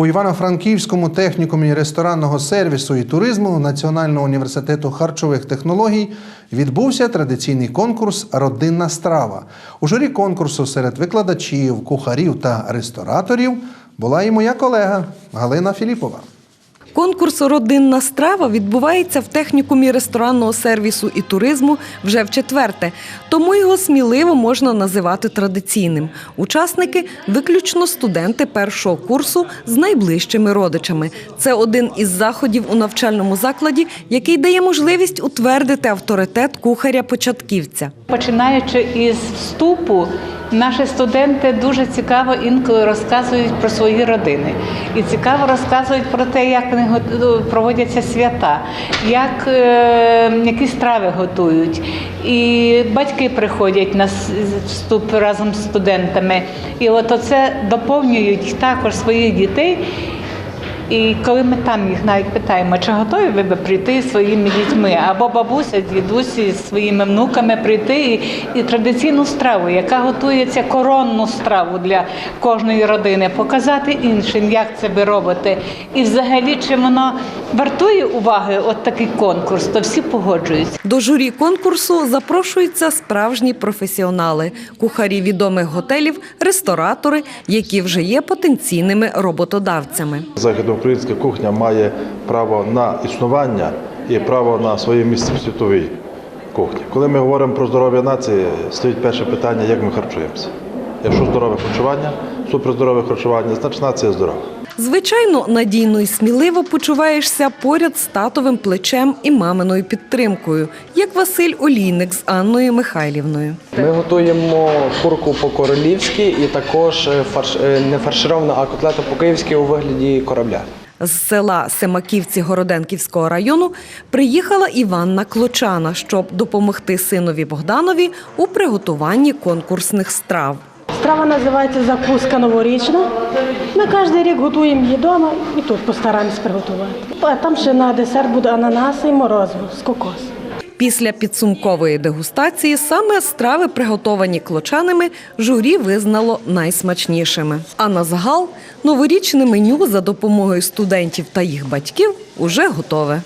У Івано-Франківському технікумі ресторанного сервісу і туризму Національного університету харчових технологій відбувся традиційний конкурс Родинна страва. У журі конкурсу серед викладачів, кухарів та рестораторів була і моя колега Галина Філіпова. Конкурс Родинна страва відбувається в технікумі ресторанного сервісу і туризму вже в четверте, тому його сміливо можна називати традиційним. Учасники виключно студенти першого курсу з найближчими родичами. Це один із заходів у навчальному закладі, який дає можливість утвердити авторитет кухаря-початківця. Починаючи із вступу, наші студенти дуже цікаво інколи розказують про свої родини. І цікаво розказують про те, як вони проводяться свята, як е, які страви готують. І батьки приходять на вступ разом з студентами. І от оце доповнюють також своїх дітей. І коли ми там їх навіть питаємо, чи готові ви би прийти зі своїми дітьми, або бабуся, дідусі зі своїми внуками прийти і, і традиційну страву, яка готується коронну страву для кожної родини, показати іншим, як це ви робите. І взагалі, чи воно вартує уваги, от такий конкурс, то всі погоджуються. До журі конкурсу запрошуються справжні професіонали, кухарі відомих готелів, ресторатори, які вже є потенційними роботодавцями. Західноукраїнська кухня має право на існування і право на своє місце в світовій кухні. Коли ми говоримо про здоров'я нації, стоїть перше питання, як ми харчуємося. Якщо здорове харчування, суперздорове харчування, значить нація здорова. Звичайно, надійно і сміливо почуваєшся поряд з татовим плечем і маминою підтримкою, як Василь Олійник з Анною Михайлівною. Ми готуємо курку по-королівськи і також е, фарш, е, не фарширована, а котлета по-київськи у вигляді корабля. З села Семаківці Городенківського району приїхала Іванна Клочана, щоб допомогти синові Богданові у приготуванні конкурсних страв. Страва називається закуска новорічна. Ми кожен рік готуємо її вдома і тут постараємось приготувати. А там ще на десерт буде ананаси і морозиво з кокосу. Після підсумкової дегустації саме страви, приготовані клочанами, журі визнало найсмачнішими. А на загал новорічне меню за допомогою студентів та їх батьків уже готове.